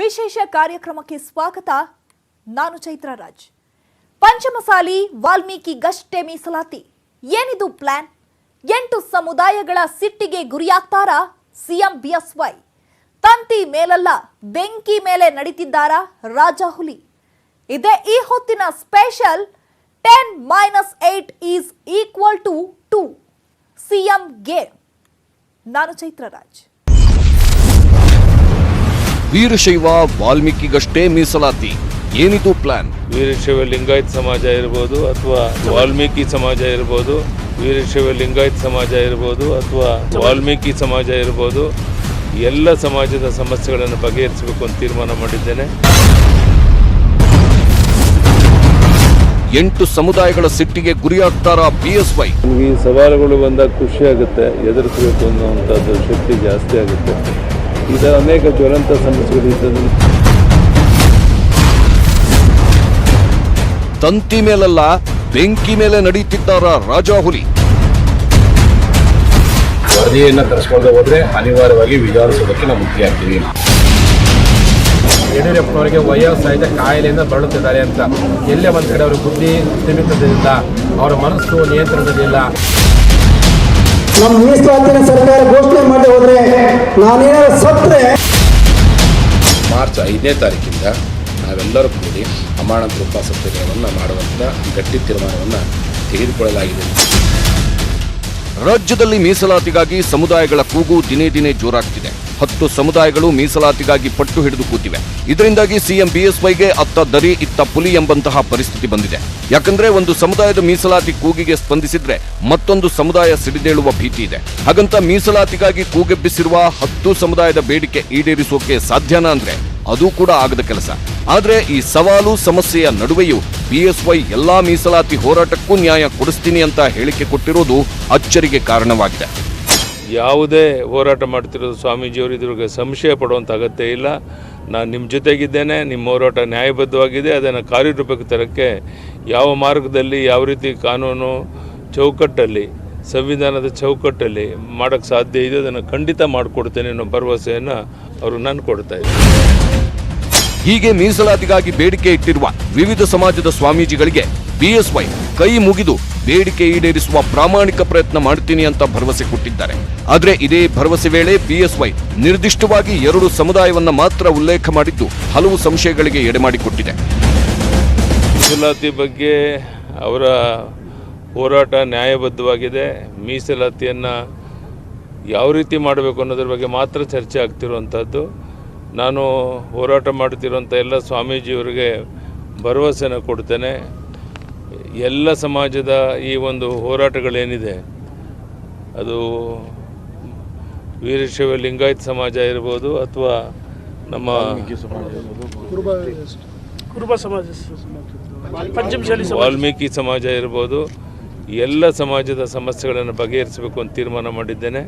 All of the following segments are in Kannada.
ವಿಶೇಷ ಕಾರ್ಯಕ್ರಮಕ್ಕೆ ಸ್ವಾಗತ. ನಾನು ಚೈತ್ರ ರಾಜ್. ಪಂಚಮಸಾಲಿ ವಾಲ್ಮೀಕಿ ಗಷ್ಟೇ ಮೀಸಲಾತಿ. ಏನಿದು ಪ್ಲಾನ್? ಎಂಟು ಸಮುದಾಯಗಳ ಸಿಟ್ಟಿಗೆ ಗುರಿಯಾಗ್ತಾರಾ? ಸಿಎಂ ಬಿಎಸ್ವೈ ತಂತಿ ಮೇಲಲ್ಲ, ಬೆಂಕಿ ಮೇಲೆ ನಡೀತಿದ್ದಾರಾ ರಾಜ ಹುಲಿ ಇದೇ ಈ ಹೊತ್ತಿನ special ten minus eight is equal to two. CM game ನಾನು ಚೈತ್ರ ರಾಜ್. ವೀರಶೈವ ವಾಲ್ಮೀಕಿಗಷ್ಟೇ ಮೀಸಲಾತಿ. ಏನಿದು ಪ್ಲಾನ್? ವೀರಶೈವ ಲಿಂಗಾಯತ್ ಸಮಾಜ ಇರ್ಬೋದು ಅಥವಾ ವಾಲ್ಮೀಕಿ ಸಮಾಜ ಇರ್ಬೋದು ವೀರಶೈವ ಲಿಂಗಾಯತ್ ಸಮಾಜ ಇರ್ಬೋದು ಅಥವಾ ವಾಲ್ಮೀಕಿ ಸಮಾಜ ಇರ್ಬೋದು ಎಲ್ಲ ಸಮಾಜದ ಸಮಸ್ಯೆಗಳನ್ನು ಬಗೆಹರಿಸಬೇಕು ಅಂತ ತೀರ್ಮಾನ ಮಾಡಿದ್ದೇನೆ. ಎಂಟು ಸಮುದಾಯಗಳ ಸಿಟ್ಟಿಗೆ ಗುರಿಯಾಗ್ತಾರಾ ಬಿಎಸ್ವೈ ಈ ಸವಾಲುಗಳು ಬಂದಾಗ ಖುಷಿ ಆಗುತ್ತೆ ಎದುರಿಸಬೇಕು ಅನ್ನುವಂಥದ್ದು ಶಕ್ತಿ ಜಾಸ್ತಿ ಆಗುತ್ತೆ. ಈಗ ಅನೇಕ ಜ್ವಲಂತ ಸಮಸ್ಯೆಗಳಿದ್ದನ್ನು ತಂತಿ ಮೇಲಲ್ಲ ಬೆಂಕಿ ಮೇಲೆ ನಡೀತಿದ್ದಾರ ರಾಜಾಹುಲಿ ವರದಿಯನ್ನು ತರಿಸ್ಕೊಂಡು ಹೋದ್ರೆ ಅನಿವಾರ್ಯವಾಗಿ ವಿಚಾರಿಸೋದಕ್ಕೆ ನಾವು ಮುಖ್ಯ ಆಗ್ತೀವಿ. ಯಡಿಯೂರಪ್ಪನವರಿಗೆ ವಯೋಸಹಿತ ಕಾಯಿಲೆಯಿಂದ ಬಳಲುತ್ತಿದ್ದಾರೆ ಅಂತ. ಎಲ್ಲೇ ಒಂದು ಕಡೆ ಅವರ ಬುದ್ಧಿ ಸೀಮಿತದಿಂದ ಅವರ ಮನಸ್ಸು ನಿಯಂತ್ರಣದಲ್ಲಿಲ್ಲ. ನಮ್ಮ ಮೀಸಲಾತಿನ ಸರ್ಕಾರ ಘೋಷಣೆ ಮಾಡಿ ಹೋದ್ರೆ ನಾನೇನಾದ್ರು ಸತ್ರೆ ಮಾರ್ಚ್ ಐದನೇ ತಾರೀಕಿಂದ ನಾವೆಲ್ಲರೂ ಕೂಡಿ ಅಮಾನತ್ ರೂಪ ಸತ್ಯಾಗ್ರಹವನ್ನು ಮಾಡುವಂಥ ಗಟ್ಟಿ ತೀರ್ಮಾನವನ್ನು ತೆಗೆದುಕೊಳ್ಳಲಾಗಿದೆ. ರಾಜ್ಯದಲ್ಲಿ ಮೀಸಲಾತಿಗಾಗಿ ಸಮುದಾಯಗಳ ಕೂಗು ದಿನೇ ದಿನೇ ಜೋರಾಗ್ತಿದೆ. ಹತ್ತು ಸಮುದಾಯಗಳು ಮೀಸಲಾತಿಗಾಗಿ ಪಟ್ಟು ಹಿಡಿದು ಕೂತಿವೆ. ಇದರಿಂದಾಗಿ ಸಿಎಂ ಬಿಎಸ್ವೈಗೆ ಅತ್ತ ದರಿ, ಇತ್ತ ಪುಲಿ ಎಂಬಂತಹ ಪರಿಸ್ಥಿತಿ ಬಂದಿದೆ. ಯಾಕಂದ್ರೆ ಒಂದು ಸಮುದಾಯದ ಮೀಸಲಾತಿ ಕೂಗಿಗೆ ಸ್ಪಂದಿಸಿದ್ರೆ ಮತ್ತೊಂದು ಸಮುದಾಯ ಸಿಡಿದೇಳುವ ಭೀತಿ ಇದೆ. ಹಾಗಂತ ಮೀಸಲಾತಿಗಾಗಿ ಕೂಗೆಬ್ಬಿಸಿರುವ ಹತ್ತು ಸಮುದಾಯದ ಬೇಡಿಕೆ ಈಡೇರಿಸೋಕೆ ಸಾಧ್ಯನಾ ಅಂದ್ರೆ ಅದು ಕೂಡ ಆಗದ ಕೆಲಸ. ಆದ್ರೆ ಈ ಸವಾಲು ಸಮಸ್ಯೆಯ ನಡುವೆಯೂ ಬಿಎಸ್ವೈ ಎಲ್ಲಾ ಮೀಸಲಾತಿ ಹೋರಾಟಕ್ಕೂ ನ್ಯಾಯ ಕೊಡಿಸ್ತೀನಿ ಅಂತ ಹೇಳಿಕೆ ಕೊಟ್ಟಿರೋದು ಅಚ್ಚರಿಗೆ ಕಾರಣವಾಗಿದೆ. ಯಾವುದೇ ಹೋರಾಟ ಮಾಡ್ತಿರೋದು ಸ್ವಾಮೀಜಿಯವರು ಇದ್ರ ಸಂಶಯ ಪಡುವಂಥ ಅಗತ್ಯ ಇಲ್ಲ. ನಾನು ನಿಮ್ಮ ಜೊತೆಗಿದ್ದೇನೆ ನಿಮ್ಮ ಹೋರಾಟ ನ್ಯಾಯಬದ್ಧವಾಗಿದೆ, ಅದನ್ನು ಕಾರ್ಯರೂಪಕ್ಕೆ ತರಕ್ಕೆ ಯಾವ ಮಾರ್ಗದಲ್ಲಿ, ಯಾವ ರೀತಿ ಕಾನೂನು ಚೌಕಟ್ಟಲ್ಲಿ, ಸಂವಿಧಾನದ ಚೌಕಟ್ಟಲ್ಲಿ ಮಾಡೋಕ್ಕೆ ಸಾಧ್ಯ ಇದೆ, ಅದನ್ನು ಖಂಡಿತ ಮಾಡಿಕೊಡ್ತೇನೆ ಅನ್ನೋ ಭರವಸೆಯನ್ನು ಅವರು ನಾನು ಕೊಡ್ತಾ ಇದ್ದೀನಿ ಹೀಗೆ ಮೀಸಲಾತಿಗಾಗಿ ಬೇಡಿಕೆ ಇಟ್ಟಿರುವ ವಿವಿಧ ಸಮಾಜದ ಸ್ವಾಮೀಜಿಗಳಿಗೆ ಬಿಎಸ್ವೈ ಕೈ ಮುಗಿದು ಬೇಡಿಕೆ ಈಡೇರಿಸುವ ಪ್ರಾಮಾಣಿಕ ಪ್ರಯತ್ನ ಮಾಡ್ತೀನಿ ಅಂತ ಭರವಸೆ ಕೊಟ್ಟಿದ್ದಾರೆ. ಆದರೆ ಇದೇ ಭರವಸೆ ವೇಳೆ ಬಿಎಸ್ವೈ ನಿರ್ದಿಷ್ಟವಾಗಿ ಎರಡು ಸಮುದಾಯವನ್ನ ಮಾತ್ರ ಉಲ್ಲೇಖ ಮಾಡಿದ್ದು ಹಲವು ಸಂಶಯಗಳಿಗೆ ಎಡೆಮಾಡಿಕೊಟ್ಟಿದೆ ಮೀಸಲಾತಿ ಬಗ್ಗೆ ಅವರ ಹೋರಾಟ ನ್ಯಾಯಬದ್ಧವಾಗಿದೆ. ಮೀಸಲಾತಿಯನ್ನು ಯಾವ ರೀತಿ ಮಾಡಬೇಕು ಅನ್ನೋದ್ರ ಬಗ್ಗೆ ಮಾತ್ರ ಚರ್ಚೆ ಆಗ್ತಿರುವಂಥದ್ದು ನಾನು ಹೋರಾಟ ಮಾಡ್ತಿರುವಂಥ ಎಲ್ಲ ಸ್ವಾಮೀಜಿಯವರಿಗೆ ಭರವಸೆನ ಕೊಡ್ತೇನೆ. ಎಲ್ಲ ಸಮಾಜದ ಈ ಒಂದು ಹೋರಾಟಗಳೇನಿದೆ ಅದು ವೀರಶೈವ ಲಿಂಗಾಯತ್ ಸಮಾಜ ಇರ್ಬೋದು ಅಥವಾ ನಮ್ಮ ಕುರುಬ ಸಮಾಜ. ಪಂಚಮಶಾಲಿ ಸಮಾಜ. ವಾಲ್ಮೀಕಿ ಸಮಾಜ ಇರ್ಬೋದು. ಎಲ್ಲ ಸಮಾಜದ ಸಮಸ್ಯೆಗಳನ್ನು ಬಗೆಹರಿಸಬೇಕು ಅಂತ ತೀರ್ಮಾನ ಮಾಡಿದ್ದೇನೆ.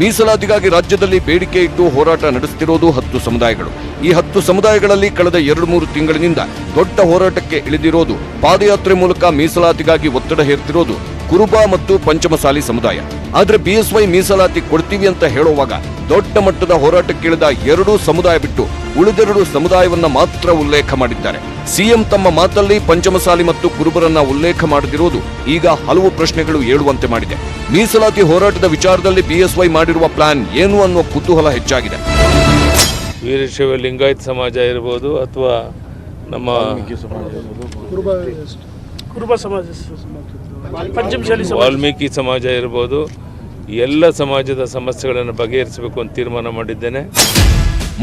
ಮೀಸಲಾತಿಗಾಗಿ ರಾಜ್ಯದಲ್ಲಿ ಬೇಡಿಕೆ ಇಟ್ಟು ಹೋರಾಟ ನಡೆಸುತ್ತಿರೋದು ಹತ್ತು ಸಮುದಾಯಗಳು. ಈ ಹತ್ತು ಸಮುದಾಯಗಳಲ್ಲಿ ಕಳೆದ ಎರಡು ಮೂರು ತಿಂಗಳಿನಿಂದ ದೊಡ್ಡ ಹೋರಾಟಕ್ಕೆ ಇಳಿದಿರೋದು, ಪಾದಯಾತ್ರೆ ಮೂಲಕ ಮೀಸಲಾತಿಗಾಗಿ ಒತ್ತಡ ಹೇರ್ತಿರೋದು ಕುರುಬ ಮತ್ತು ಪಂಚಮಸಾಲಿ ಸಮುದಾಯ. ಆದರೆ ಬಿಎಸ್ವೈ ಮೀಸಲಾತಿ ಕೊಡ್ತೀವಿ ಅಂತ ಹೇಳುವಾಗ ದೊಡ್ಡ ಮಟ್ಟದ ಹೋರಾಟಕ್ಕಿಳಿದ ಎರಡೂ ಸಮುದಾಯ ಬಿಟ್ಟು ಉಳಿದೆರಡು ಸಮುದಾಯವನ್ನ ಮಾತ್ರ ಉಲ್ಲೇಖ ಮಾಡಿದ್ದಾರೆ. ಸಿಎಂ ತಮ್ಮ ಮಾತಲ್ಲಿ ಪಂಚಮಸಾಲಿ ಮತ್ತು ಕುರುಬರನ್ನ ಉಲ್ಲೇಖ ಮಾಡದಿರುವುದು ಈಗ ಹಲವು ಪ್ರಶ್ನೆಗಳು ಏಳುವಂತೆ ಮಾಡಿದೆ. ಮೀಸಲಾತಿ ಹೋರಾಟದ ವಿಚಾರದಲ್ಲಿ ಬಿಎಸ್ವೈ ಮಾಡಿರುವ ಪ್ಲಾನ್ ಏನು ಅನ್ನುವ ಕುತೂಹಲ ಹೆಚ್ಚಾಗಿದೆ. ವೀರಶೈವ ಲಿಂಗಾಯತ್ ಸಮಾಜ ಇರ್ಬೋದು ಅಥವಾ ನಮ್ಮ ಕುರುಬ ಸಮಾಜ? ವಾಲ್ಮೀಕಿ ಸಮಾಜ ಇರ್ಬೋದು. ಎಲ್ಲ ಸಮಾಜದ ಸಮಸ್ಯೆಗಳನ್ನು ಬಗೆಹರಿಸಬೇಕು ಅಂತ ತೀರ್ಮಾನ ಮಾಡಿದ್ದೇನೆ.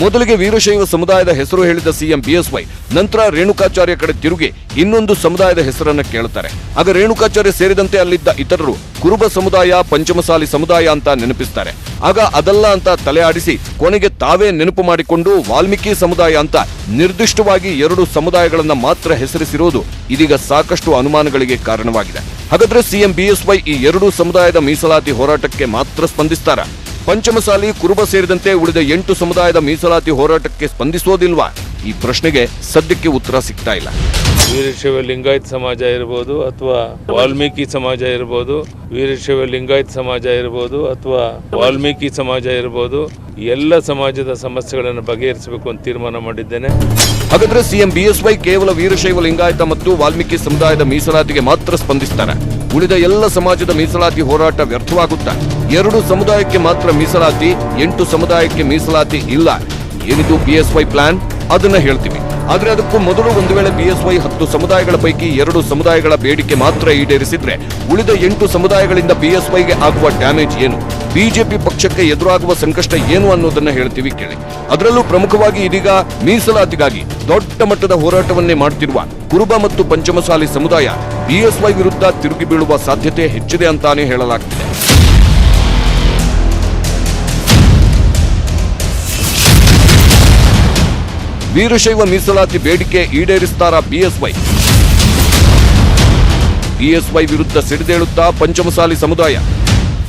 ಮೊದಲಿಗೆ ವೀರಶೈವ ಸಮುದಾಯದ ಹೆಸರು ಹೇಳಿದ ಸಿಎಂ ಬಿಎಸ್ವೈ, ನಂತರ ರೇಣುಕಾಚಾರ್ಯ ಕಡೆ ತಿರುಗಿ ಇನ್ನೊಂದು ಸಮುದಾಯದ ಹೆಸರನ್ನ ಕೇಳುತ್ತಾರೆ. ಆಗ ರೇಣುಕಾಚಾರ್ಯ ಸೇರಿದಂತೆ ಅಲ್ಲಿದ್ದ ಇತರರು ಕುರುಬ ಸಮುದಾಯ, ಪಂಚಮಸಾಲಿ ಸಮುದಾಯ ಅಂತ ನೆನಪಿಸ್ತಾರೆ. ಆಗ ಅದಲ್ಲ ಅಂತ ತಲೆ ಆಡಿಸಿ ಕೊನೆಗೆ ತಾವೇ ನೆನಪು ಮಾಡಿಕೊಂಡು ವಾಲ್ಮೀಕಿ ಸಮುದಾಯ ಅಂತ ನಿರ್ದಿಷ್ಟವಾಗಿ ಎರಡು ಸಮುದಾಯಗಳನ್ನ ಮಾತ್ರ ಹೆಸರಿಸಿರುವುದು ಇದೀಗ ಸಾಕಷ್ಟು ಅನುಮಾನಗಳಿಗೆ ಕಾರಣವಾಗಿದೆ. ಹಾಗಾದ್ರೆ ಸಿಎಂ ಬಿಎಸ್ವೈ ಈ ಎರಡೂ ಸಮುದಾಯದ ಮೀಸಲಾತಿ ಹೋರಾಟಕ್ಕೆ ಮಾತ್ರ ಸ್ಪಂದಿಸ್ತಾರ? ಪಂಚಮಸಾಲಿ ಕುರುಬ ಸೇರಿದಂತೆ ಉಳಿದ ಎಂಟು ಸಮುದಾಯದ ಮೀಸಲಾತಿ ಹೋರಾಟಕ್ಕೆ ಸ್ಪಂದಿಸೋದಿಲ್ವಾ? ಈ ಪ್ರಶ್ನೆಗೆ ಸದ್ಯಕ್ಕೆ ಉತ್ತರ ಸಿಗ್ತಾ ಇಲ್ಲ. ವೀರಶೈವ ಲಿಂಗಾಯತ್ ಸಮಾಜ ಇರ್ಬೋದು ಅಥವಾ ವಾಲ್ಮೀಕಿ ಸಮಾಜ ಇರ್ಬೋದು ವೀರಶೈವ ಲಿಂಗಾಯತ್ ಸಮಾಜ ಇರ್ಬೋದು ಅಥವಾ ವಾಲ್ಮೀಕಿ ಸಮಾಜ ಇರ್ಬೋದು, ಎಲ್ಲ ಸಮಾಜದ ಸಮಸ್ಯೆಗಳನ್ನು ಬಗೆಹರಿಸಬೇಕು ಅಂತ ತೀರ್ಮಾನ ಮಾಡಿದ್ದೇನೆ. ಹಾಗಾದ್ರೆ ಸಿಎಂ ಬಿಎಸ್ವೈ ಕೇವಲ ವೀರಶೈವ ಲಿಂಗಾಯತ ಮತ್ತು ವಾಲ್ಮೀಕಿ ಸಮುದಾಯದ ಮೀಸಲಾತಿಗೆ ಮಾತ್ರ ಸ್ಪಂದಿಸ್ತಾರೆ ಉಳಿದ ಎಲ್ಲ ಸಮಾಜದ ಮೀಸಲಾತಿ ಹೋರಾಟ ವ್ಯರ್ಥವಾಗುತ್ತಾ? ಎರಡು ಸಮುದಾಯಕ್ಕೆ ಮಾತ್ರ ಮೀಸಲಾತಿ, ಎಂಟು ಸಮುದಾಯಕ್ಕೆ ಮೀಸಲಾತಿ ಇಲ್ಲ. ಏನಿದು ಬಿಎಸ್ವೈ ಪ್ಲಾನ್? ಅದನ್ನ ಹೇಳ್ತೀವಿ. ಆದ್ರೆ ಅದಕ್ಕೂ ಮೊದಲು ಒಂದು ವೇಳೆ ಬಿಎಸ್ವೈ ಹತ್ತು ಸಮುದಾಯಗಳ ಪೈಕಿ ಎರಡು ಸಮುದಾಯಗಳ ಬೇಡಿಕೆ ಮಾತ್ರ ಈಡೇರಿಸಿದ್ರೆ ಉಳಿದ ಎಂಟು ಸಮುದಾಯಗಳಿಂದ ಬಿಎಸ್ವೈಗೆ ಆಗುವ ಡ್ಯಾಮೇಜ್ ಏನು? ಬಿಜೆಪಿ ಪಕ್ಷಕ್ಕೆ ಎದುರಾಗುವ ಸಂಕಷ್ಟ ಏನು ಅನ್ನೋದನ್ನ ಹೇಳ್ತೀವಿ ಕೇಳಿ. ಅದರಲ್ಲೂ ಪ್ರಮುಖವಾಗಿ ಇದೀಗ ಮೀಸಲಾತಿಗಾಗಿ ದೊಡ್ಡ ಮಟ್ಟದ ಹೋರಾಟವನ್ನೇ ಮಾಡ್ತಿರುವ ಕುರುಬ ಮತ್ತು ಪಂಚಮಸಾಲಿ ಸಮುದಾಯ ಬಿಎಸ್ವೈ ವಿರುದ್ಧ ತಿರುಗಿ ಬೀಳುವ ಸಾಧ್ಯತೆ ಹೆಚ್ಚಿದೆ ಅಂತಾನೆ ಹೇಳಲಾಗ್ತಿದೆ. ವೀರಶೈವ ಮೀಸಲಾತಿ ಬೇಡಿಕೆ ಈಡೇರಿಸ್ತಾರ ಬಿಎಸ್ವೈ? ಬಿಎಸ್ವೈ ವಿರುದ್ಧ ಸಿಡಿದೇಳುತ್ತಾ ಪಂಚಮಸಾಲಿ ಸಮುದಾಯ.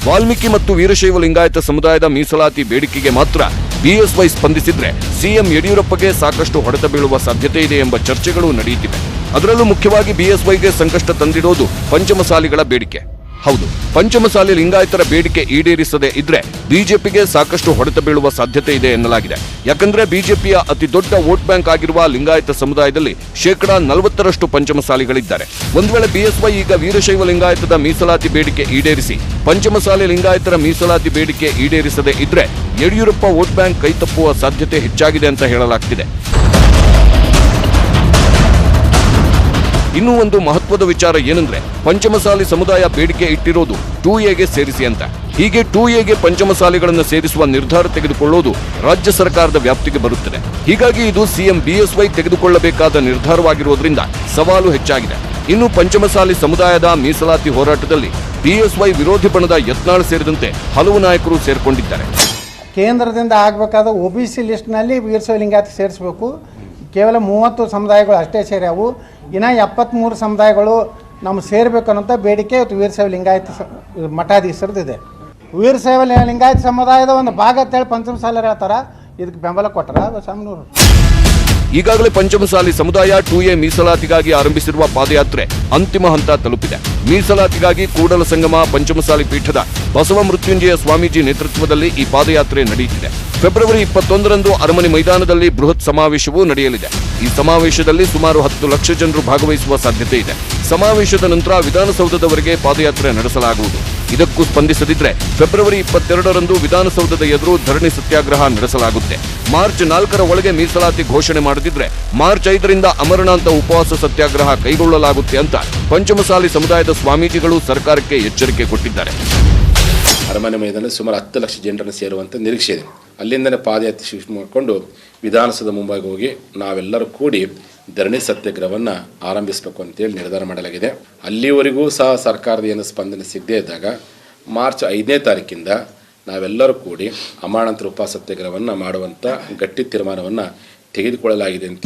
ವಾಲ್ಮೀಕಿ ಮತ್ತು ವೀರಶೈವ ಲಿಂಗಾಯತ ಸಮುದಾಯದ ಮೀಸಲಾತಿ ಬೇಡಿಕೆಗೆ ಮಾತ್ರ ಬಿಎಸ್ವೈ ಸ್ಪಂದಿಸಿದ್ರೆ ಸಿಎಂ ಯಡಿಯೂರಪ್ಪಗೆ ಸಾಕಷ್ಟು ಹೊಡೆತ ಬೀಳುವ ಸಾಧ್ಯತೆ ಇದೆ ಎಂಬ ಚರ್ಚೆಗಳು ನಡೆಯುತ್ತಿವೆ. ಅದರಲ್ಲೂ ಮುಖ್ಯವಾಗಿ ಬಿಎಸ್ವೈಗೆ ಸಂಕಷ್ಟ ತಂದಿರೋದು ಪಂಚಮಸಾಲಿಗಳ ಬೇಡಿಕೆ. ಹೌದು. ಪಂಚಮಸಾಲಿ ಲಿಂಗಾಯತರ ಬೇಡಿಕೆ ಈಡೇರಿಸದೇ ಇದ್ರೆ ಬಿಜೆಪಿಗೆ ಸಾಕಷ್ಟು ಹೊಡೆತ ಬೀಳುವ ಸಾಧ್ಯತೆ ಇದೆ ಎನ್ನಲಾಗಿದೆ. ಯಾಕಂದ್ರೆ ಬಿಜೆಪಿಯ ಅತಿ ದೊಡ್ಡ ವೋಟ್ ಬ್ಯಾಂಕ್ ಆಗಿರುವ ಲಿಂಗಾಯತ ಸಮುದಾಯದಲ್ಲಿ ಶೇಕಡಾ ನಲವತ್ತರಷ್ಟು ಪಂಚಮಸಾಲಿಗಳಿದ್ದಾರೆ. ಒಂದು ವೇಳೆ ಬಿಎಸ್ವೈ ಈಗ ವೀರಶೈವ ಲಿಂಗಾಯತದ ಮೀಸಲಾತಿ ಬೇಡಿಕೆ ಈಡೇರಿಸಿ ಪಂಚಮಸಾಲಿ ಲಿಂಗಾಯತರ ಮೀಸಲಾತಿ ಬೇಡಿಕೆ ಈಡೇರಿಸದೇ ಇದ್ರೆ ಯಡಿಯೂರಪ್ಪ ವೋಟ್ ಬ್ಯಾಂಕ್ ಕೈತಪ್ಪುವ ಸಾಧ್ಯತೆ ಹೆಚ್ಚಾಗಿದೆ ಅಂತ ಹೇಳಲಾಗ್ತಿದೆ. ಇನ್ನೂ ಒಂದು ಮಹತ್ವದ ವಿಚಾರ ಏನಂದ್ರೆ ಪಂಚಮಸಾಲಿ ಸಮುದಾಯ ಬೇಡಿಕೆ ಇಟ್ಟಿರೋದು ಟೂ ಎಗೆ ಸೇರಿಸಿ ಅಂತ. ಹೀಗೆ ಟೂ ಎಗೆ ಪಂಚಮಸಾಲಿಗಳನ್ನು ಸೇರಿಸುವ ನಿರ್ಧಾರ ತೆಗೆದುಕೊಳ್ಳೋದು ರಾಜ್ಯ ಸರ್ಕಾರದ ವ್ಯಾಪ್ತಿಗೆ ಬರುತ್ತದೆ. ಹೀಗಾಗಿ ಇದು ಸಿಎಂ ಬಿಎಸ್ವೈ ತೆಗೆದುಕೊಳ್ಳಬೇಕಾದ ನಿರ್ಧಾರವಾಗಿರುವುದರಿಂದ ಸವಾಲು ಹೆಚ್ಚಾಗಿದೆ. ಇನ್ನು ಪಂಚಮಸಾಲಿ ಸಮುದಾಯದ ಮೀಸಲಾತಿ ಹೋರಾಟದಲ್ಲಿ ಬಿಎಸ್ವೈ ವಿರೋಧಿ ಬಣದ ಯತ್ನಾಳ್ ಸೇರಿದಂತೆ ಹಲವು ನಾಯಕರು ಸೇರ್ಕೊಂಡಿದ್ದಾರೆ. ಕೇಂದ್ರದಿಂದ ಆಗಬೇಕಾದ ಒಬಿಸಿ ಲಿಸ್ಟ್ನಲ್ಲಿ ವೀರಶೈವ ಲಿಂಗಾಯತ ಸೇರಿಸಬೇಕು. ಕೇವಲ ಮೂವತ್ತು ಸಮುದಾಯಗಳು ಅಷ್ಟೇ ಸೇರ್ಯಾವು ಇನ್ನು ಎಪ್ಪತ್ತ್ಮೂರು ಸಮುದಾಯಗಳು ನಮ್ಮ ಸೇರಬೇಕು ಅನ್ನೋಂಥ ಬೇಡಿಕೆ ಇವತ್ತು ವೀರಶೈವ ಲಿಂಗಾಯತ ಸ- ಮಠಾಧೀಶರದಿದೆ ವೀರಶೈವ ಲಿಂಗಾಯತ ಸಮುದಾಯದ ಒಂದು ಭಾಗ ಅಂತೇಳಿ ಪಂಚಮಸಾಲರು ಹೇಳ್ತಾರೆ. ಇದಕ್ಕೆ ಬೆಂಬಲ ಕೊಟ್ಟರ ಸಾಮ್ನೂರು ಈಗಾಗಲೇ ಪಂಚಮಸಾಲಿ ಸಮುದಾಯ ಟೂ ಎ ಮೀಸಲಾತಿಗಾಗಿ ಆರಂಭಿಸಿರುವ ಪಾದಯಾತ್ರೆ ಅಂತಿಮ ಹಂತ ತಲುಪಿದೆ. ಮೀಸಲಾತಿಗಾಗಿ ಕೂಡಲ ಸಂಗಮ ಪಂಚಮಸಾಲಿ ಪೀಠದ ಬಸವ ಮೃತ್ಯುಂಜಯ ಸ್ವಾಮೀಜಿ ನೇತೃತ್ವದಲ್ಲಿ ಈ ಪಾದಯಾತ್ರೆ ನಡೆಯುತ್ತಿದೆ. ಫೆಬ್ರವರಿ ಇಪ್ಪತ್ತೊಂದರಂದು ಅರಮನೆ ಮೈದಾನದಲ್ಲಿ ಬೃಹತ್ ಸಮಾವೇಶವೂ ನಡೆಯಲಿದೆ. ಈ ಸಮಾವೇಶದಲ್ಲಿ ಸುಮಾರು ಹತ್ತು ಲಕ್ಷ ಜನರು ಭಾಗವಹಿಸುವ ಸಾಧ್ಯತೆ ಇದೆ. ಸಮಾವೇಶದ ನಂತರ ವಿಧಾನಸೌಧದವರೆಗೆ ಪಾದಯಾತ್ರೆ ನಡೆಸಲಾಗುವುದು. ಇದಕ್ಕೂ ಸ್ಪಂದಿಸದಿದ್ದರೆ ಫೆಬ್ರವರಿ ಇಪ್ಪತ್ತೆರಡರಂದು ವಿಧಾನಸೌಧದ ಎದುರು ಧರಣಿ ಸತ್ಯಾಗ್ರಹ ನಡೆಸಲಾಗುತ್ತೆ. ಮಾರ್ಚ್ ನಾಲ್ಕರ ಒಳಗೆ ಮೀಸಲಾತಿ ಘೋಷಣೆ ಮಾಡದಿದ್ರೆ ಮಾರ್ಚ್ ಐದರಿಂದ ಅಮರನಾಥ ಉಪವಾಸ ಸತ್ಯಾಗ್ರಹ ಕೈಗೊಳ್ಳಲಾಗುತ್ತೆ ಅಂತ ಪಂಚಮಸಾಲಿ ಸಮುದಾಯದ ಸ್ವಾಮೀಜಿಗಳು ಸರ್ಕಾರಕ್ಕೆ ಎಚ್ಚರಿಕೆ ಕೊಟ್ಟಿದ್ದಾರೆ. ಅರಮನೆ ಮೈದಾನ ಸುಮಾರು ಹತ್ತು ಲಕ್ಷ ಜನರನ್ನು ಸೇರುವಂಥ ನಿರೀಕ್ಷೆ ಇದೆ. ಅಲ್ಲಿಂದನೇ ಪಾದಯಾತ್ರೆ ಮಾಡಿಕೊಂಡು ವಿಧಾನಸೌಧ ಮುಂಬಾಗಿ ಹೋಗಿ ನಾವೆಲ್ಲರೂ ಕೂಡಿ ಧರಣಿ ಸತ್ಯಾಗ್ರಹವನ್ನು ಆರಂಭಿಸಬೇಕು ಅಂತೇಳಿ ನಿರ್ಧಾರ ಮಾಡಲಾಗಿದೆ. ಅಲ್ಲಿವರೆಗೂ ಸಹ ಸರ್ಕಾರದ ಏನು ಸ್ಪಂದನೆ ಸಿಗದೇ ಇದ್ದಾಗ ಮಾರ್ಚ್ ಐದನೇ ತಾರೀಕಿಂದ ನಾವೆಲ್ಲರೂ ಕೂಡಿ ಅಮಾನಂತರ ಉಪವಾಸ ಸತ್ಯಾಗ್ರಹವನ್ನು ಮಾಡುವಂಥ ಗಟ್ಟಿ ತೀರ್ಮಾನವನ್ನು ತೆಗೆದುಕೊಳ್ಳಲಾಗಿದೆ ಅಂತ.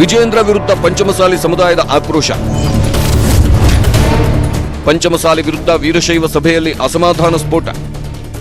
ವಿಜೇಂದ್ರ ವಿರುದ್ಧ ಪಂಚಮಸಾಲಿ ಸಮುದಾಯದ ಆಕ್ರೋಶ. ಪಂಚಮಸಾಲಿ ವಿರುದ್ಧ ವೀರಶೈವ ಸಭೆಯಲ್ಲಿ ಅಸಮಾಧಾನ ಸ್ಫೋಟ.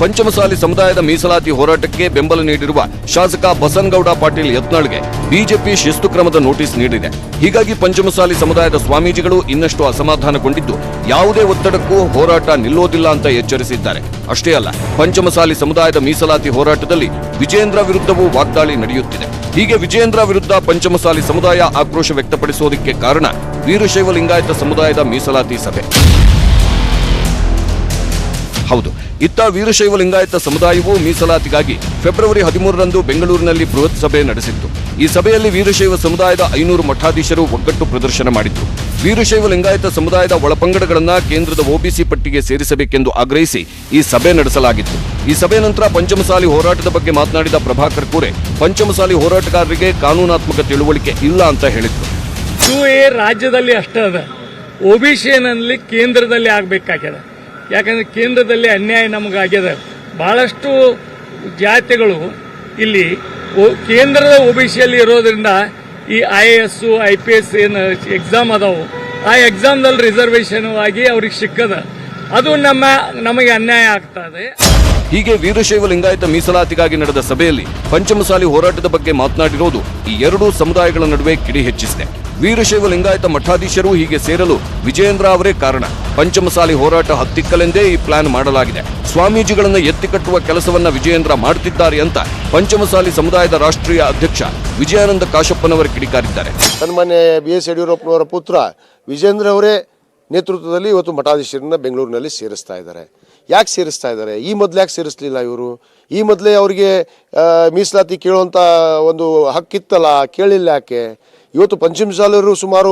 ಪಂಚಮಸಾಲಿ ಸಮುದಾಯದ ಮೀಸಲಾತಿ ಹೋರಾಟಕ್ಕೆ ಬೆಂಬಲ ನೀಡಿರುವ ಶಾಸಕ ಬಸನಗೌಡ ಪಾಟೀಲ್ ಯತ್ನಾಳ್ಗೆ ಬಿಜೆಪಿ ಶಿಸ್ತು ಕ್ರಮದ ನೋಟಿಸ್ ನೀಡಿದೆ. ಹೀಗಾಗಿ ಪಂಚಮಸಾಲಿ ಸಮುದಾಯದ ಸ್ವಾಮೀಜಿಗಳು ಇನ್ನಷ್ಟು ಅಸಮಾಧಾನಗೊಂಡಿದ್ದು, ಯಾವುದೇ ಒತ್ತಡಕ್ಕೂ ಹೋರಾಟ ನಿಲ್ಲೋದಿಲ್ಲ ಅಂತ ಎಚ್ಚರಿಸಿದ್ದಾರೆ. ಅಷ್ಟೇ ಅಲ್ಲ, ಪಂಚಮಸಾಲಿ ಸಮುದಾಯದ ಮೀಸಲಾತಿ ಹೋರಾಟದಲ್ಲಿ ವಿಜೇಂದ್ರ ವಿರುದ್ಧವೂ ವಾಗ್ದಾಳಿ ನಡೆಯುತ್ತಿದೆ. ಹೀಗೆ ವಿಜೇಂದ್ರ ವಿರುದ್ಧ ಪಂಚಮಸಾಲಿ ಸಮುದಾಯ ಆಕ್ರೋಶ ವ್ಯಕ್ತಪಡಿಸೋದಕ್ಕೆ ಕಾರಣ ವೀರಶೈವ ಲಿಂಗಾಯತ ಸಮುದಾಯದ ಮೀಸಲಾತಿ ಸಭೆ. ಹೌದು. ಇತ್ತ ವೀರಶೈವ ಲಿಂಗಾಯತ ಸಮುದಾಯವು ಮೀಸಲಾತಿಗಾಗಿ ಫೆಬ್ರವರಿ ಹದಿಮೂರರಂದು ಬೆಂಗಳೂರಿನಲ್ಲಿ ಬೃಹತ್ ಸಭೆ ನಡೆಸಿತ್ತು. ಈ ಸಭೆಯಲ್ಲಿ ವೀರಶೈವ ಸಮುದಾಯದ ಐನೂರು ಮಠಾಧೀಶರು ಒಗ್ಗಟ್ಟು ಪ್ರದರ್ಶನ ಮಾಡಿದ್ರು. ವೀರಶೈವ ಲಿಂಗಾಯತ ಸಮುದಾಯದ ಒಳಪಂಗಡಗಳನ್ನು ಕೇಂದ್ರದ ಒಬಿಸಿ ಪಟ್ಟಿಗೆ ಸೇರಿಸಬೇಕೆಂದು ಆಗ್ರಹಿಸಿ ಈ ಸಭೆ ನಡೆಸಲಾಗಿತ್ತು. ಈ ಸಭೆ ನಂತರ ಪಂಚಮಸಾಲಿ ಹೋರಾಟದ ಬಗ್ಗೆ ಮಾತನಾಡಿದ ಪ್ರಭಾಕರ್ ಕೋರೆ, ಪಂಚಮಸಾಲಿ ಹೋರಾಟಗಾರರಿಗೆ ಕಾನೂನಾತ್ಮಕ ತಿಳುವಳಿಕೆ ಇಲ್ಲ ಅಂತ ಹೇಳಿದ್ರು. ರಾಜ್ಯದಲ್ಲಿ ಅಷ್ಟೇ ಅದ. ಒ ಬಿ ಸಿ ಕೇಂದ್ರದಲ್ಲಿ ಆಗಬೇಕಾಗ್ಯದ. ಯಾಕಂದ್ರೆ ಕೇಂದ್ರದಲ್ಲಿ ಅನ್ಯಾಯ ನಮಗಾಗ್ಯದ. ಬಹಳಷ್ಟು ಜಾತಿಗಳು ಇಲ್ಲಿ ಕೇಂದ್ರದ ಒ ಬಿ ಸಿಯಲ್ಲಿ ಇರೋದ್ರಿಂದ ಈ I A S I P S ಏನು ಎಕ್ಸಾಮ್ ಅದಾವು, ಆ ಎಕ್ಸಾಮ್ದಲ್ಲಿ ರಿಸರ್ವೇಷನ್ ಆಗಿ ಅವ್ರಿಗೆ ಸಿಕ್ಕದ. ಅದು ನಮ್ಮ, ನಮಗೆ ಅನ್ಯಾಯ ಆಗ್ತಾ ಹೀಗೆ ವೀರಶೈವ ಲಿಂಗಾಯತ ಮೀಸಲಾತಿಗಾಗಿ ನಡೆದ ಸಭೆಯಲ್ಲಿ ಪಂಚಮಸಾಲಿ ಹೋರಾಟದ ಬಗ್ಗೆ ಮಾತನಾಡಿರೋದು ಈ ಎರಡೂ ಸಮುದಾಯಗಳ ನಡುವೆ ಕಿಡಿ ಹೆಚ್ಚಿಸಿದೆ. ವೀರಶೈವ ಲಿಂಗಾಯತ ಮಠಾಧೀಶರು ಹೀಗೆ ಸೇರಲು ವಿಜಯೇಂದ್ರ ಅವರೇ ಕಾರಣ. ಪಂಚಮಸಾಲಿ ಹೋರಾಟ ಹತ್ತಿಕ್ಕಲೆಂದೇ ಈ ಪ್ಲಾನ್ ಮಾಡಲಾಗಿದೆ. ಸ್ವಾಮೀಜಿಗಳನ್ನು ಎತ್ತಿಕಟ್ಟುವ ಕೆಲಸವನ್ನ ವಿಜಯೇಂದ್ರ ಮಾಡುತ್ತಿದ್ದಾರೆ ಅಂತ ಪಂಚಮಸಾಲಿ ಸಮುದಾಯದ ರಾಷ್ಟ್ರೀಯ ಅಧ್ಯಕ್ಷ ವಿಜಯಾನಂದ ಕಾಶಪ್ಪನವರು ಕಿಡಿಕಾರಿದ್ದಾರೆ. ಸನ್ಮಾನ್ಯ ಬಿ ಎಸ್ ಯಡಿಯೂರಪ್ಪನವರ ಪುತ್ರ ವಿಜೇಂದ್ರ ಅವರೇ ನೇತೃತ್ವದಲ್ಲಿ ಇವತ್ತು ಮಠಾಧೀಶರನ್ನ ಬೆಂಗಳೂರಿನಲ್ಲಿ ಸೇರಿಸ್ತಾ ಇದ್ದಾರೆ. ಯಾಕೆ ಸೇರಿಸ್ತಾ ಇದ್ದಾರೆ ಈ ಮೊದಲು ಯಾಕೆ ಸೇರಿಸ್ಲಿಲ್ಲ ಇವರು? ಈ ಮೊದಲೇ ಅವರಿಗೆ ಮೀಸಲಾತಿ ಕೇಳುವಂಥ ಒಂದು ಹಕ್ಕಿತ್ತಲ್ಲ ಕೇಳಿಲ್ಲ ಯಾಕೆ? ಇವತ್ತು ಪಂಚಮಸಾಲರು ಸುಮಾರು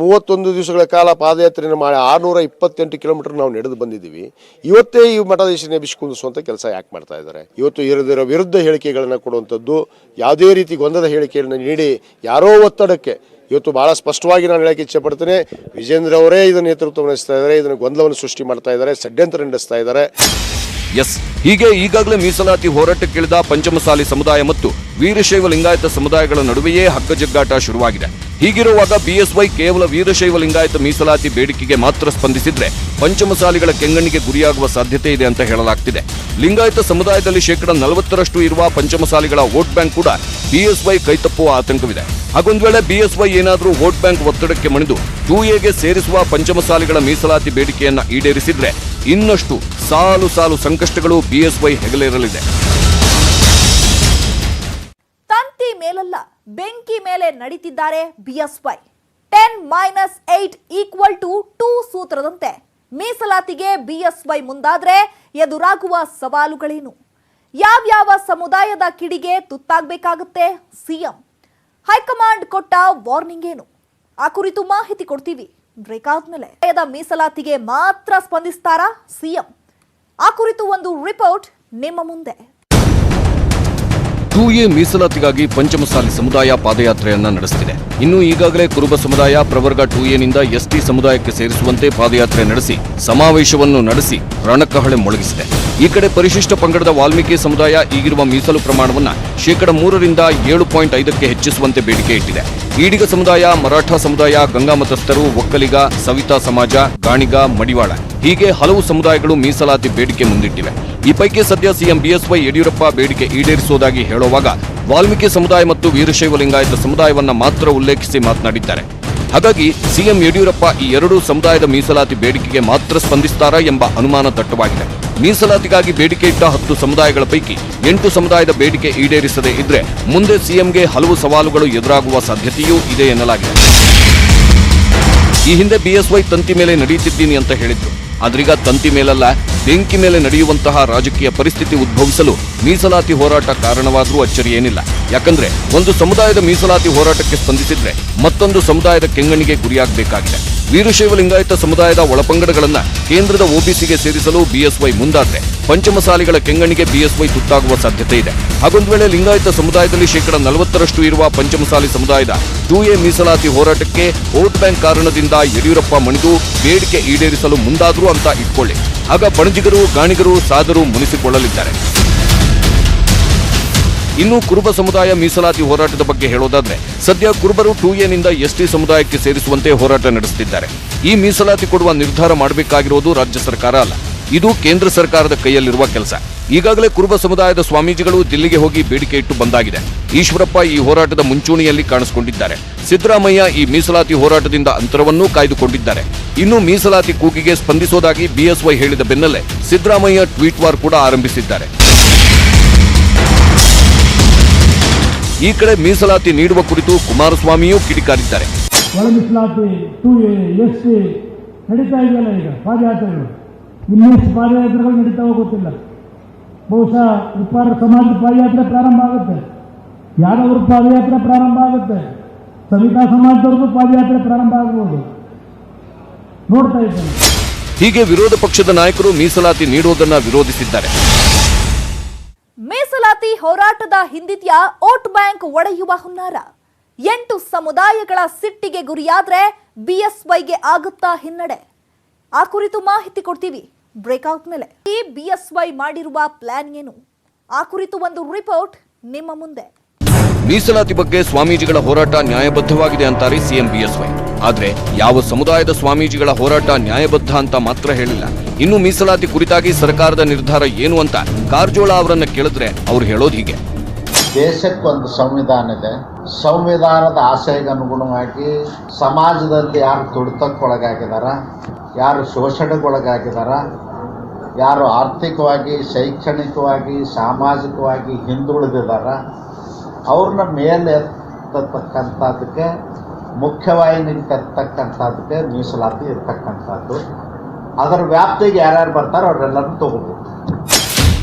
ಮೂವತ್ತೊಂದು ದಿವಸಗಳ ಕಾಲ ಪಾದಯಾತ್ರೆಯನ್ನು ಮಾಡಿ ಆರುನೂರ ಇಪ್ಪತ್ತೆಂಟು ಕಿಲೋಮೀಟರ್ ನಾವು ನಡೆದು ಬಂದಿದ್ದೀವಿ. ಇವತ್ತೇ ಈ ಮಠಾಧೀಶನ ಬಿಸಿಕುಂದಿಸುವಂಥ ಕೆಲಸ ಯಾಕೆ ಮಾಡ್ತಾ ಇದ್ದಾರೆ ಇವತ್ತು ಇರದಿರೋ ವಿರುದ್ಧ ಹೇಳಿಕೆಗಳನ್ನು ಕೊಡುವಂಥದ್ದು, ಯಾವುದೇ ರೀತಿ ಗೊಂದದ ಹೇಳಿಕೆಯನ್ನು ನೀಡಿ, ಯಾರೋ ಒತ್ತಡಕ್ಕೆ ಇವತ್ತು ಬಹಳ ಸ್ಪಷ್ಟವಾಗಿ ನಾನು ಹೇಳಕ್ಕೆ ಇಚ್ಛೆ ಪಡ್ತೇನೆ ವಿಜೇಂದ್ರ ಅವರೇ ಇದನ್ನು ನೇತೃತ್ವ ವಹಿಸ್ತಾ ಇದ್ದಾರೆ, ಇದನ್ನು ಗೊಂದಲವನ್ನು ಸೃಷ್ಟಿ ಮಾಡ್ತಾ ಇದ್ದಾರೆ, ಷಡ್ಯಂತ್ರ ನಡೆಸ್ತಾ ಇದ್ದಾರೆ. ಎಸ್, ಹೀಗೆ ಈಗಾಗಲೇ ಮೀಸಲಾತಿ ಹೋರಾಟಕ್ಕಿಳಿದ ಪಂಚಮಸಾಲಿ ಸಮುದಾಯ ಮತ್ತು ವೀರಶೈವ ಲಿಂಗಾಯತ ಸಮುದಾಯಗಳ ನಡುವೆಯೇ ಹಗ್ಗಜಗ್ಗಾಟ ಶುರುವಾಗಿದೆ. ಹೀಗಿರುವಾಗ ಬಿಎಸ್ವೈ ಕೇವಲ ವೀರಶೈವ ಲಿಂಗಾಯತ ಮೀಸಲಾತಿ ಬೇಡಿಕೆಗೆ ಮಾತ್ರ ಸ್ಪಂದಿಸಿದ್ರೆ ಪಂಚಮಸಾಲಿಗಳ ಕೆಂಗಣ್ಣಿಗೆ ಗುರಿಯಾಗುವ ಸಾಧ್ಯತೆ ಇದೆ ಅಂತ ಹೇಳಲಾಗ್ತಿದೆ. ಲಿಂಗಾಯತ ಸಮುದಾಯದಲ್ಲಿ ಶೇಕಡ ನಲವತ್ತರಷ್ಟು ಇರುವ ಪಂಚಮಸಾಲಿಗಳ ವೋಟ್ ಬ್ಯಾಂಕ್ ಕೂಡ ಬಿಎಸ್ವೈ ಕೈತಪ್ಪುವ ಆತಂಕವಿದೆ. ಹಾಗೊಂದ್ ವೇಳೆ ಬಿಎಸ್ವೈ ಏನಾದರೂ ವೋಟ್ ಬ್ಯಾಂಕ್ ಒತ್ತಡಕ್ಕೆ ಮಣಿದು ಟೂ ಎಗೆ ಸೇರಿಸುವ ಪಂಚಮಸಾಲಿಗಳ ಮೀಸಲಾತಿ ಬೇಡಿಕೆಯನ್ನ ಈಡೇರಿಸಿದ್ರೆ ಇನ್ನಷ್ಟು ಸಾಲು ಸಾಲು ಸಂಕಷ್ಟಗಳು ಬಿಎಸ್ವೈ ಹೆಗಲೇರಲಿದೆ. ತಂತಿ ಮೇಲಲ್ಲ ಬೆಂಕಿ ಮೇಲೆ ನಡೀತಿದ್ದಾರೆ BSY ten minus eight equal to two ಸೂತ್ರದಂತೆ ಮೀಸಲಾತಿಗೆ ಬಿಎಸ್ವೈ ಮುಂದಾದ್ರೆ ಎದುರಾಗುವ ಸವಾಲುಗಳೇನು? ಯಾವ್ಯಾವ ಸಮುದಾಯದ ಕಿಡಿಗೆ ತುತ್ತಾಗಬೇಕಾಗುತ್ತೆ? ಸಿಎಂ ಹೈಕಮಾಂಡ್ ಕೊಟ್ಟ ವಾರ್ನಿಂಗ್ ಏನು? ಆ ಕುರಿತು ಮಾಹಿತಿ ಕೊಡ್ತೀವಿ. ಬ್ರೇಕ್ ಆದ್ಮೇಲೆ. ಮೀಸಲಾತಿಗೆ ಮಾತ್ರ ಸ್ಪಂದಿಸ್ತಾರಾ ಸಿಎಂ? ಆ ಕುರಿತು ಒಂದು ರಿಪೋರ್ಟ್ ನಿಮ್ಮ ಮುಂದೆ. ಟೂ ಮೀಸಲಾತಿಗಾಗಿ ಪಂಚಮಸಾಲಿ ಸಮುದಾಯ ಪಾದಯಾತ್ರೆಯನ್ನ ನಡೆಸುತ್ತಿದೆ ಇನ್ನು ಈಗಾಗಲೇ ಕುರುಬ ಸಮುದಾಯ ಪ್ರವರ್ಗ ಟೂ ಎನಿಂದ ಎಸ್ಟಿ ಸಮುದಾಯಕ್ಕೆ ಸೇರಿಸುವಂತೆ ಪಾದಯಾತ್ರೆ ನಡೆಸಿ, ಸಮಾವೇಶವನ್ನು ನಡೆಸಿ ರಣಕಹಳೆ ಮೊಳಗಿಸಿದೆ. ಈ ಕಡೆ ಪರಿಶಿಷ್ಟ ಪಂಗಡದ ವಾಲ್ಮೀಕಿ ಸಮುದಾಯ ಈಗಿರುವ ಮೀಸಲು ಪ್ರಮಾಣವನ್ನು ಶೇಕಡ ಮೂರರಿಂದ ಏಳು ಪಾಯಿಂಟ್ ಐದಕ್ಕೆ ಹೆಚ್ಚಿಸುವಂತೆ ಬೇಡಿಕೆ ಇಟ್ಟಿದೆ. ಈಡಿಗ ಸಮುದಾಯ, ಮರಾಠ ಸಮುದಾಯ ಗಂಗಾಮತಸ್ಥರು ಒಕ್ಕಲಿಗ, ಸವಿತಾ ಸಮಾಜ, ಗಾಣಿಗ, ಮಡಿವಾಳ. ಹೀಗೆ ಹಲವು ಸಮುದಾಯಗಳು ಮೀಸಲಾತಿ ಬೇಡಿಕೆ ಮುಂದಿಟ್ಟಿವೆ. ಈ ಪೈಕಿ ಸದ್ಯ ಸಿಎಂ ಬಿಎಸ್ವೈ ಯಡಿಯೂರಪ್ಪ ಬೇಡಿಕೆ ಈಡೇರಿಸುವುದಾಗಿ ಹೇಳುವಾಗ ವಾಲ್ಮೀಕಿ ಸಮುದಾಯ ಮತ್ತು ವೀರಶೈವ ಲಿಂಗಾಯತ ಸಮುದಾಯವನ್ನು ಮಾತ್ರ ಉಲ್ಲೇಖಿಸಿ ಮಾತನಾಡಿದ್ದಾರೆ. ಹಾಗಾಗಿ ಸಿಎಂ ಯಡಿಯೂರಪ್ಪ ಈ ಎರಡೂ ಸಮುದಾಯದ ಮೀಸಲಾತಿ ಬೇಡಿಕೆಗೆ ಮಾತ್ರ ಸ್ಪಂದಿಸ್ತಾರಾ ಎಂಬ ಅನುಮಾನ ದಟ್ಟವಾಗಿದೆ. ಮೀಸಲಾತಿಗಾಗಿ ಬೇಡಿಕೆ ಇಟ್ಟ ಹತ್ತು ಸಮುದಾಯಗಳ ಪೈಕಿ ಎಂಟು ಸಮುದಾಯದ ಬೇಡಿಕೆ ಈಡೇರಿಸದೇ ಇದ್ರೆ ಮುಂದೆ ಸಿಎಂಗೆ ಹಲವು ಸವಾಲುಗಳು ಎದುರಾಗುವ ಸಾಧ್ಯತೆಯೂ ಇದೆ ಎನ್ನಲಾಗಿದೆ. ಈ ಹಿಂದೆ ಬಿಎಸ್ವೈ ತಂತಿ ಮೇಲೆ ನಡೆಯುತ್ತಿದ್ದೀನಿ ಅಂತ ಹೇಳಿದ್ರು. ಆದ್ರೀಗ ತಂತಿ ಮೇಲಲ್ಲ, ಬೆಂಕಿ ಮೇಲೆ ನಡೆಯುವಂತಹ ರಾಜಕೀಯ ಪರಿಸ್ಥಿತಿ ಉದ್ಭವಿಸಲು ಮೀಸಲಾತಿ ಹೋರಾಟ ಕಾರಣವಾದರೂ ಅಚ್ಚರಿ ಏನಿಲ್ಲ. ಯಾಕಂದ್ರೆ ಒಂದು ಸಮುದಾಯದ ಮೀಸಲಾತಿ ಹೋರಾಟಕ್ಕೆ ಸ್ಪಂದಿಸಿದ್ರೆ ಮತ್ತೊಂದು ಸಮುದಾಯದ ಕೆಂಗಣಿಗೆ ಗುರಿಯಾಗಬೇಕಾಗಿದೆ. ವೀರಶೈವ ಲಿಂಗಾಯತ ಸಮುದಾಯದ ಒಳಪಂಗಡಗಳನ್ನು ಕೇಂದ್ರದ ಒಬಿಸಿಗೆ ಸೇರಿಸಲು ಬಿಎಸ್ವೈ ಮುಂದಾದ್ರೆ. ಪಂಚಮಸಾಲಿಗಳ ಕೆಂಗಣಿಗೆ ಬಿಎಸ್ವೈ ತುತ್ತಾಗುವ ಸಾಧ್ಯತೆ ಇದೆ. ಹಾಗೊಂದು ವೇಳೆ ಲಿಂಗಾಯತ ಸಮುದಾಯದಲ್ಲಿ ಶೇಕಡ ನಲವತ್ತರಷ್ಟು ಇರುವ ಪಂಚಮಸಾಲಿ ಸಮುದಾಯದ ಟೂ ಎ ಮೀಸಲಾತಿ ಹೋರಾಟಕ್ಕೆ ವೋಟ್ ಬ್ಯಾಂಕ್ ಕಾರಣದಿಂದ ಯಡಿಯೂರಪ್ಪ ಮಣಿದು ಬೇಡಿಕೆ ಈಡೇರಿಸಲು ಮುಂದಾದರೂ ಅಂತ ಇಟ್ಕೊಳ್ಳಿ. ಆಗ ಬಣಜಿಗರು, ಗಾಣಿಗರು, ಸಾದರು ಮುನಿಸಿಕೊಳ್ಳಲಿದ್ದಾರೆ. ಇನ್ನು ಕುರುಬ ಸಮುದಾಯ ಮೀಸಲಾತಿ ಹೋರಾಟದ ಬಗ್ಗೆ ಹೇಳೋದಾದ್ರೆ, ಸದ್ಯ ಕುರುಬರು ಟೂ ಎನಿಂದ ಎಸ್ಟಿ ಸಮುದಾಯಕ್ಕೆ ಸೇರಿಸುವಂತೆ ಹೋರಾಟ ನಡೆಸುತ್ತಿದ್ದಾರೆ. ಈ ಮೀಸಲಾತಿ ಕೊಡುವ ನಿರ್ಧಾರ ಮಾಡಬೇಕಾಗಿರುವುದು ರಾಜ್ಯ ಸರ್ಕಾರ ಅಲ್ಲ, ಇದು ಕೇಂದ್ರ ಸರ್ಕಾರದ ಕೈಯಲ್ಲಿರುವ ಕೆಲಸ. ಈಗಾಗಲೇ ಕುರುಬ ಸಮುದಾಯದ ಸ್ವಾಮೀಜಿಗಳು ದಿಲ್ಲಿಗೆ ಹೋಗಿ ಬೇಡಿಕೆ ಇಟ್ಟು ಬಂದಾಗಿದೆ. ಈಶ್ವರಪ್ಪ ಈ ಹೋರಾಟದ ಮುಂಚೂಣಿಯಲ್ಲಿ ಕಾಣಿಸಿಕೊಂಡಿದ್ದಾರೆ. ಸಿದ್ದರಾಮಯ್ಯ ಈ ಮೀಸಲಾತಿ ಹೋರಾಟದಿಂದ ಅಂತರವನ್ನೂ ಕಾಯ್ದುಕೊಂಡಿದ್ದಾರೆ. ಇನ್ನು ಮೀಸಲಾತಿ ಕೂಗಿಗೆ ಸ್ಪಂದಿಸೋದಾಗಿ ಬಿಎಸ್ವೈ ಹೇಳಿದ ಬೆನ್ನಲ್ಲೇ ಸಿದ್ದರಾಮಯ್ಯ ಟ್ವೀಟ್ ವಾರ್ ಕೂಡ ಆರಂಭಿಸಿದ್ದಾರೆ. ಈ ಕಡೆ ಮೀಸಲಾತಿ ನೀಡುವ ಕುರಿತು ಕುಮಾರಸ್ವಾಮಿಯೂ ಕಿಡಿಕಾರಿದ್ದಾರೆ. ಒಳ ಮೀಸಲಾತಿ ಟು ಎ ಎಸ್ ಸಿ ನಡೀತಾ ಇದೆಯಲ್ಲ ಈಗ? ಪಾದಯಾತ್ರೆಗಳು. ಇನ್ನೆಷ್ಟು ಪಾದಯಾತ್ರೆಗಳು ನಡೀತಾವೋ ಹೋಗುತ್ತಿಲ್ಲ ಬಹುಶಃ ಉಪ್ಪಾರ ಸಮಾಜದ ಪಾದಯಾತ್ರೆ ಪ್ರಾರಂಭ ಆಗುತ್ತೆ. ಯಾದವ್ರ ಪಾದಯಾತ್ರೆ ಪ್ರಾರಂಭ ಆಗುತ್ತೆ. ಸವಿತಾ ಸಮಾಜದವ್ರದ್ದು ಪಾದಯಾತ್ರೆ ಪ್ರಾರಂಭ ಆಗಬಹುದು ನೋಡ್ತಾ ಇದ್ದೇನೆ. ಹೀಗೆ ವಿರೋಧ ಪಕ್ಷದ ನಾಯಕರು ಮೀಸಲಾತಿ ನೀಡುವುದನ್ನು ವಿರೋಧಿಸಿದ್ದಾರೆ. ಮೀಸಲಾತಿ ಹೋರಾಟದ ಹಿಂದಿದ್ಯ ಓಟ್ ಬ್ಯಾಂಕ್ ಒಡೆಯುವ ಹುನ್ನಾರ. ಎಂಟು ಸಮುದಾಯಗಳ ಸಿಟ್ಟಿಗೆ ಗುರಿಯಾದ್ರೆ ಬಿಎಸ್ವೈಗೆ ಆಗುತ್ತಾ ಹಿನ್ನಡೆ. ಆ ಕುರಿತು ಮಾಹಿತಿ ಕೊಡ್ತೀವಿ. ಬ್ರೇಕ್ಔಟ್ ಮೇಲೆ. ಈ ಬಿಎಸ್ವೈ ಮಾಡಿರುವ ಪ್ಲಾನ್ ಏನು? ಆ ಕುರಿತು ಒಂದು ರಿಪೋರ್ಟ್ ನಿಮ್ಮ ಮುಂದೆ. ಮೀಸಲಾತಿ ಬಗ್ಗೆ ಸ್ವಾಮೀಜಿಗಳ ಹೋರಾಟ ನ್ಯಾಯಬದ್ಧವಾಗಿದೆ ಅಂತಾರೆ ಸಿಎಂ ಬಿಎಸ್ವೈ ಆದ್ರೆ ಯಾವ ಸಮುದಾಯದ ಸ್ವಾಮೀಜಿಗಳ ಹೋರಾಟ ನ್ಯಾಯಬದ್ಧ ಅಂತ ಮಾತ್ರ ಹೇಳಿಲ್ಲ. ಇನ್ನು ಮೀಸಲಾತಿ ಕುರಿತಾಗಿ ಸರ್ಕಾರದ ನಿರ್ಧಾರ ಏನು ಅಂತ ಕಾರಜೋಳ ಅವರನ್ನ ಕೇಳಿದ್ರೆ ಅವ್ರು ಹೇಳೋದು ಹೀಗೆ. ದೇಶಕ್ಕೊಂದು ಸಂವಿಧಾನ ಇದೆ. ಸಂವಿಧಾನದ ಆಶಯಕ್ಕೆ ಅನುಗುಣವಾಗಿ ಸಮಾಜದಲ್ಲಿ ಯಾರು ತುಳಿತಕ್ಕೊಳಗಾಗಿದಾರ ಯಾರು ಶೋಷಣೆಗೊಳಗಾಗಿದಾರ ಯಾರು ಆರ್ಥಿಕವಾಗಿ, ಶೈಕ್ಷಣಿಕವಾಗಿ, ಸಾಮಾಜಿಕವಾಗಿ ಹಿಂದುಳಿದಿದಾರ, ಅವ್ರನ್ನ ಮೇಲೆ ಎತ್ತತಕ್ಕಂಥದ್ದಕ್ಕೆ ಮುಖ್ಯವಾಹಿನಿಗೆ ತರ್ತಕ್ಕಂಥದ್ದಕ್ಕೆ ಮೀಸಲಾತಿ ಇರ್ತಕ್ಕಂಥದ್ದು. ಅದರ ವ್ಯಾಪ್ತಿಗೆ ಯಾರ್ಯಾರು ಬರ್ತಾರೋ ಅವರೆಲ್ಲರೂ ತಗೋಬಹುದು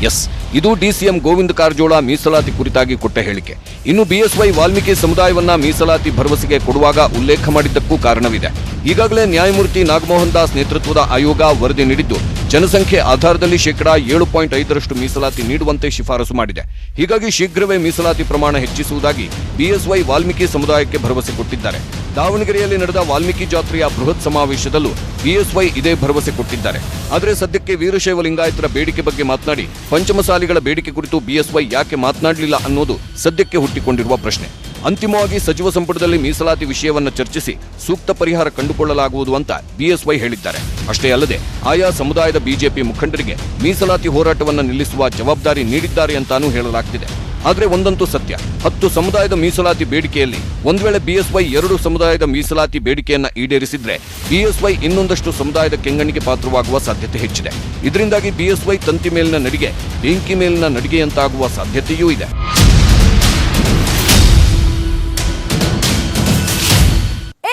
ಎಸ್ ಇದು ಡಿಸಿಎಂ ಗೋವಿಂದ ಕಾರಜೋಳ ಮೀಸಲಾತಿ ಕುರಿತಾಗಿ ಕೊಟ್ಟ ಹೇಳಿಕೆ. ಇನ್ನು ಬಿಎಸ್ವೈ ವಾಲ್ಮೀಕಿ ಸಮುದಾಯವನ್ನ ಮೀಸಲಾತಿ ಭರವಸೆಗೆ ಕೊಡುವಾಗ ಉಲ್ಲೇಖ ಮಾಡಿದ್ದಕ್ಕೂ ಕಾರಣವಿದೆ. ಈಗಾಗಲೇ ನ್ಯಾಯಮೂರ್ತಿ ನಾಗಮೋಹನ್ ದಾಸ್ ನೇತೃತ್ವದ ಆಯೋಗ ವರದಿ ನೀಡಿದ್ದು, ಜನಸಂಖ್ಯೆ ಆಧಾರದಲ್ಲಿ ಶೇಕಡಾ ಏಳು ಪಾಯಿಂಟ್ ಐದರಷ್ಟು ಮೀಸಲಾತಿ ನೀಡುವಂತೆ ಶಿಫಾರಸು ಮಾಡಿದೆ. ಹೀಗಾಗಿ ಶೀಘ್ರವೇ ಮೀಸಲಾತಿ ಪ್ರಮಾಣ ಹೆಚ್ಚಿಸುವುದಾಗಿ ಬಿಎಸ್ವೈ ವಾಲ್ಮೀಕಿ ಸಮುದಾಯಕ್ಕೆ ಭರವಸೆ ಕೊಟ್ಟಿದ್ದಾರೆ. ದಾವಣಗೆರೆಯಲ್ಲಿ ನಡೆದ ವಾಲ್ಮೀಕಿ ಜಾತ್ರೆಯ ಬೃಹತ್ ಸಮಾವೇಶದಲ್ಲೂ ಬಿಎಸ್ವೈ ಇದೇ ಭರವಸೆ ಕೊಟ್ಟಿದ್ದಾರೆ. ಆದರೆ ಸದ್ಯಕ್ಕೆ ವೀರಶೈವ ಲಿಂಗಾಯತರ ಬೇಡಿಕೆ ಬಗ್ಗೆ ಮಾತನಾಡಿ, ಪಂಚಮಸಾಲಿಗಳ ಬೇಡಿಕೆ ಕುರಿತು ಬಿಎಸ್ವೈ ಯಾಕೆ ಮಾತನಾಡಲಿಲ್ಲ ಅನ್ನೋದು ಸದ್ಯಕ್ಕೆ ಹುಟ್ಟಿಕೊಂಡಿರುವ ಪ್ರಶ್ನೆ. ಅಂತಿಮವಾಗಿ ಸಚಿವ ಸಂಪುಟದಲ್ಲಿ ಮೀಸಲಾತಿ ವಿಷಯವನ್ನು ಚರ್ಚಿಸಿ ಸೂಕ್ತ ಪರಿಹಾರ ಕಂಡುಕೊಳ್ಳಲಾಗುವುದು ಅಂತ ಬಿಎಸ್ವೈ ಹೇಳಿದ್ದಾರೆ. ಅಷ್ಟೇ ಅಲ್ಲದೆ, ಆಯಾ ಸಮುದಾಯದ ಬಿಜೆಪಿ ಮುಖಂಡರಿಗೆ ಮೀಸಲಾತಿ ಹೋರಾಟವನ್ನು ನಿಲ್ಲಿಸುವ ಜವಾಬ್ದಾರಿ ನೀಡಿದ್ದಾರೆ ಅಂತಾನೂ ಹೇಳಲಾಗ್ತಿದೆ. ಆದರೆ ಒಂದಂತೂ ಸತ್ಯ. ಹತ್ತು ಸಮುದಾಯದ ಮೀಸಲಾತಿ ಬೇಡಿಕೆಯಲ್ಲಿ ಒಂದು ವೇಳೆ ಬಿಎಸ್ವೈ ಎರಡು ಸಮುದಾಯದ ಮೀಸಲಾತಿ ಬೇಡಿಕೆಯನ್ನ ಈಡೇರಿಸಿದ್ರೆ ಬಿಎಸ್ವೈ ಇನ್ನೊಂದಷ್ಟು ಸಮುದಾಯದ ಕೆಂಗಣ್ಣಿಗೆ ಪಾತ್ರವಾಗುವ ಸಾಧ್ಯತೆ ಹೆಚ್ಚಿದೆ. ಇದರಿಂದಾಗಿ ಬಿಎಸ್ವೈ ತಂತಿ ಮೇಲಿನ ನಡಿಗೆ, ಬೆಂಕಿ ಮೇಲಿನ ನಡಿಗೆಯಂತಾಗುವ ಸಾಧ್ಯತೆಯೂ ಇದೆ.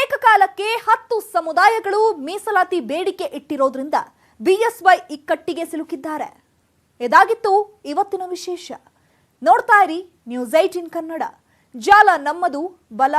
ಏಕಕಾಲಕ್ಕೆ ಹತ್ತು ಸಮುದಾಯಗಳು ಮೀಸಲಾತಿ ಬೇಡಿಕೆ ಇಟ್ಟಿರೋದ್ರಿಂದ ಬಿಎಸ್ವೈ ಇಕ್ಕಟ್ಟಿಗೆ ಸಿಲುಕಿದ್ದಾರೆ. ಇದಾಗಿತ್ತು ಇವತ್ತಿನ ವಿಶೇಷ. ನೋಡ್ತಾ ಇರಿ ನ್ಯೂಸ್ ಏಟಿನ್ ಕನ್ನಡ. ಜಾಲ ನಮ್ಮದು ಬಲ